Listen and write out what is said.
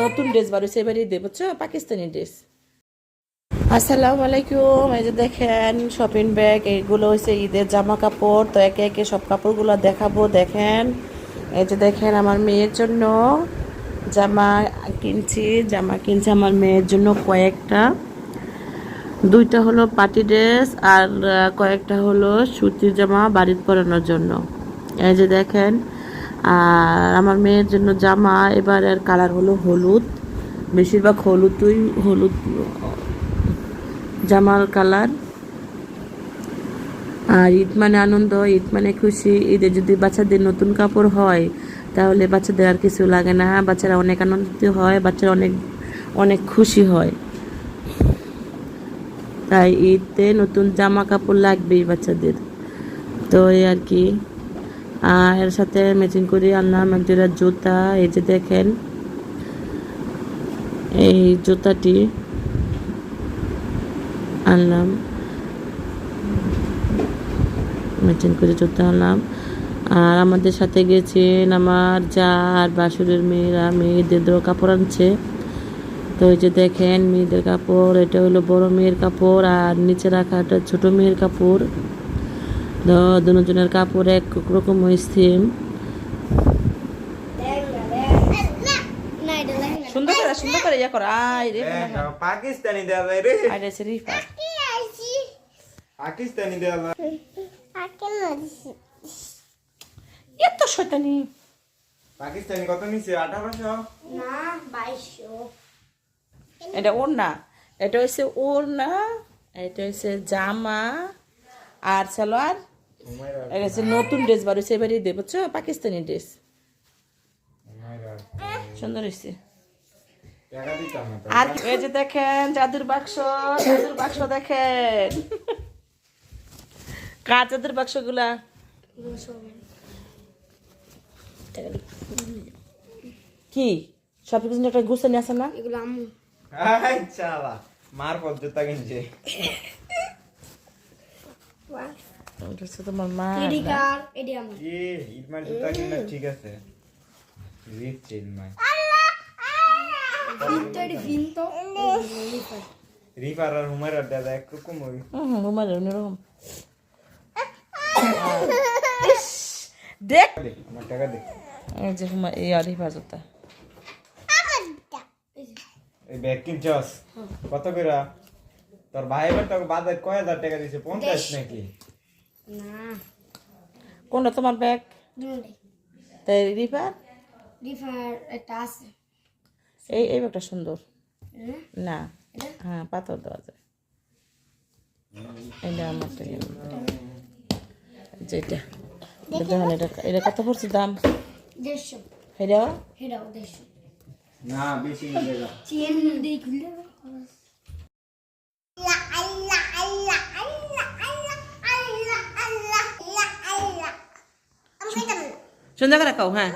নতুন ড্রেস বার হয়েছে এবারই বুঝছ? পাকিস্তানি ড্রেস। আসসালামু আলাইকুম, এই যে দেখেন শপিং ব্যাগ এইগুলো হচ্ছে ঈদের জামা কাপড় তো একে একে সব কাপড়গুলো দেখাবো, দেখেন। এই যে দেখেন, আমার মেয়ের জন্য জামা কিনছি জামা কিনছি আমার মেয়ের জন্য কয়েকটা। দুইটা হলো পার্টি ড্রেস আর কয়েকটা হলো সুতির জামা বাড়িতে পরানোর জন্য। এই যে দেখেন আর আমার মেয়ের জন্য জামা এবারের কালার হলো হলুদ। বেশিরভাগ হলুদই, হলুদ, জামার কালার আর ঈদ মানে আনন্দ, ঈদ মানে খুশি। ঈদে যদি বাচ্চাদের নতুন কাপড় হয়, তাহলে বাচ্চাদের আর কিছু লাগে না। বাচ্চারা অনেক আনন্দিত হয়, বাচ্চারা অনেক অনেক খুশি হয়। তাই ঈদে নতুন জামা কাপড় লাগবেই বাচ্চাদের। তো এই আর কি। আর এর সাথে ম্যাচিং করে আনলাম এক জুতা, এই যে দেখেন, এই জুতাটি, আনলাম। ম্যাচিং করে জুতা আনলাম। আর আমাদের সাথে গেছেন আমার যা আর বাসুরের মেয়েরা, মেয়েদের কাপড় আনছে। তো এই যে দেখেন, মেয়েদের কাপড়, এটা হলো বড় মেয়ের কাপড়, আর নিচে রাখা এটা ছোট মেয়ের কাপড়। দুজনের কাপড় এক রকম সেম সুন্দর করে সুন্দর করে ইয়া কর। আই রে পাকিস্তানি দেওয়া রে। আই রে পাকিস্তানি দেওয়া যায় এত শয়তানি। পাকিস্তানি কত আঠারোশো? এটা ওর না। এটা হচ্ছে ওর না। এটা হচ্ছে জামা। আর সালোয়ার? এটা হচ্ছে নতুন ড্রেস বার হয়েছে এবারই দেবো বুঝছ পাকিস্তানি ড্রেস। সুন্দর হয়েছে। আর এই যে দেখেন জাদুর বাক্স জাদুর বাক্স দেখেন। কার জাদুর বাক্সগুলা কি সব কিছু একটা নিয়ে আছে না? এগুলো আম্মু। মার পর জুতা কিনছে। ওটা হচ্ছে তোমার মা এডি কার এডি আম্মু কি ইটমার জুতা কিনলে ঠিক আছে। রিচ চেন মাই ভিনতো এডি ভিনতো রিফার আর হুমার আর দাদা এক রকম ওই। হুম রুমাল অন্যরকম। দেখ। আমার টাকা দে। এই যে হুমা এই আরিফা জুতা। এই ব্যাগ কিনছস? কত করে তোর ভাই এবার তোকে বাজার কয় হাজার টাকা দিছে? পঞ্চাশ নাকি? না। কোনটা তোমার ব্যাগ তাই রিফা রিফার একটা আছে। এই এই ব্যাগটা সুন্দর? না? হ্যাঁ পাথর দেওয়া যায়। এটা আমার যেটা। এটা দেখেন এটা এটা কত পড়ছে দাম? দেড়শো। এটা হেডাও দেড়শো। না বেশি নিয়ে যা চেন দিয়ে খুললে সুন্দর করে খাও হ্যাঁ